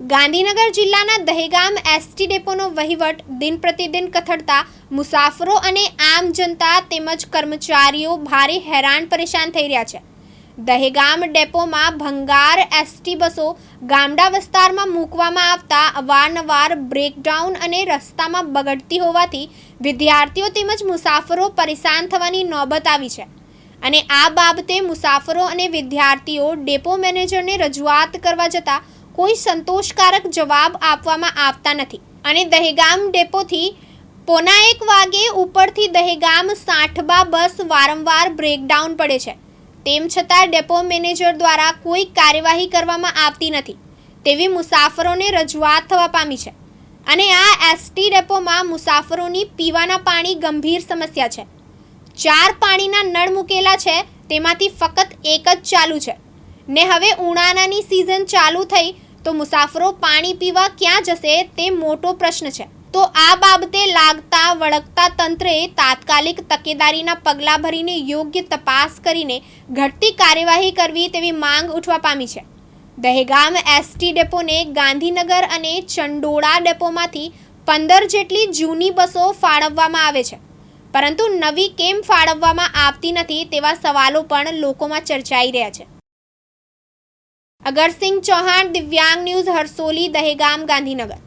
ગાંધીનગર જિલ્લાના દહેગામ એસટી ડેપોનો વહીવટ દિન પ્રતિદિન કથળતા, મુસાફરો અને આમ જનતા તેમજ કર્મચારીઓ ભારે હેરાન પરેશાન થઈ રહ્યા છે. દહેગામ ડેપોમાં ભંગાર એસટી બસો ગામડા વિસ્તારમાં મૂકવામાં આવતા અવારનવાર બ્રેકડાઉન અને રસ્તામાં બગડતી હોવાથી વિદ્યાર્થીઓ તેમજ મુસાફરો પરેશાન થવાની નોબત આવી છે. અને આ બાબતે મુસાફરો અને વિદ્યાર્થીઓ ડેપો મેનેજરને રજૂઆત કરવા જતાં કોઈ સંતોષકારક જવાબ આપવામાં આવતા નથી. અને દહેગામ ડેપોથી પોના એક વાગે ઉપરથી દહેગામ સાઠબા બસ વારંવાર બ્રેકડાઉન પડે છે. તેમ છતાં ડેપો મેનેજર દ્વારા કોઈ કાર્યવાહી કરવામાં આવતી નથી. તેવી મુસાફરોને રજૂઆત થવા પામી છે. અને આ એસટી ડેપોમાં મુસાફરોની પીવાના પાણી ગંભીર સમસ્યા છે. ચાર પાણીના નળ મૂકેલા છે, તેમાંથી ફક્ત એક જ ચાલુ છે. ને હવે ઉનાળાની સિઝન ચાલુ થઈ, તો મુસાફરો પાણી પીવા ક્યાં જશે તે મોટો પ્રશ્ન છે. તો આ બાબતે લાગતા વળગતા તંત્રએ તાત્કાલિક તકેદારીના પગલાં ભરીને યોગ્ય તપાસ કરીને ઘટતી કાર્યવાહી કરવી તેવી માંગ ઉઠવા પામી છે. દહેગામ એસટી ડેપોને ગાંધીનગર અને ચંડોળા ડેપોમાંથી પંદર જેટલી જૂની બસો ફાળવવામાં આવે છે. પરંતુ નવી કેમ ફાળવવામાં આવતી નથી તેવા સવાલો પણ લોકોમાં ચર્ચાઈ રહ્યા છે. અગરસિંહ ચૌહાણ દિવ્યાંગ ન્યૂઝ હરસોલી દહેગામ ગાંધીનગર